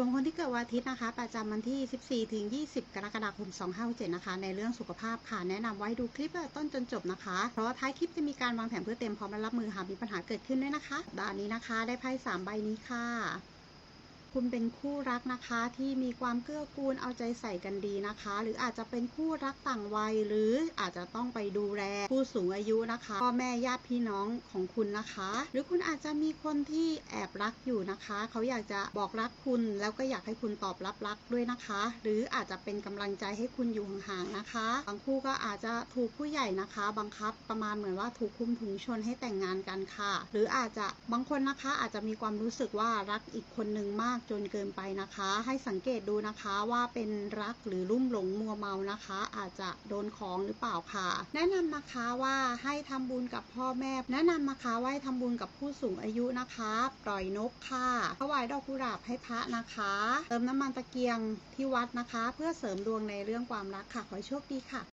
ดวงคนที่เกิดวันอาทิตย์นะคะ ประจำวันที่ 14 ถึง 20 กรกฎาคม 2567 นะคะ ในเรื่องสุขภาพค่ะ แนะนำไว้ดูคลิปตั้งแต่ต้นจนจบนะคะ เพราะว่าท้ายคลิปจะมีการวางแผนเพื่อเตรียมพร้อมรับมือหากมีปัญหาเกิดขึ้นด้วยนะคะด้านนี้นะคะ ได้ไพ่3ใบนี้ค่ะ คุณเป็นคู่รักนะคะที่มีความเกื้อกูลเอาใจใส่กันดีนะคะ หรืออาจจะเป็นคู่รักต่างวัย หรืออาจจะต้องไปดูแลผู้สูงอายุนะคะพ่อแม่ญาติพี่น้องของคุณนะคะ หรือคุณอาจจะมีคนที่แอบรักอยู่นะคะ เขาอยากจะบอกรักคุณแล้วก็อยากให้คุณตอบรับรักด้วยนะคะ หรืออาจจะเป็นกำลังใจให้คุณอยู่ห่างๆนะคะ บางคู่ก็อาจจะถูกผู้ใหญ่นะคะ บังคับประมาณเหมือนว่าถูกคุมถุงชนให้แต่งงานกันค่ะ หรืออาจจะบางคนนะคะอาจจะมีความรู้สึกว่ารักอีกคนนึงมากจนเกินไปนะคะ ให้สังเกตดูนะคะว่าเป็นรักหรือลุ่มหลงมัวเมานะคะ อาจจะโดนของหรือเปล่าค่ะ แนะนำนะคะว่าให้ทำบุญกับพ่อแม่ แนะนำนะคะว่าให้ทำบุญกับผู้สูงอายุนะคะ ปล่อยนกค่ะถวายดอกกุหลาบให้พระนะคะ เติมน้ำมันตะเกียงที่วัดนะคะ เพื่อเสริมดวงในเรื่องความรักค่ะขอโชคดีค่ะ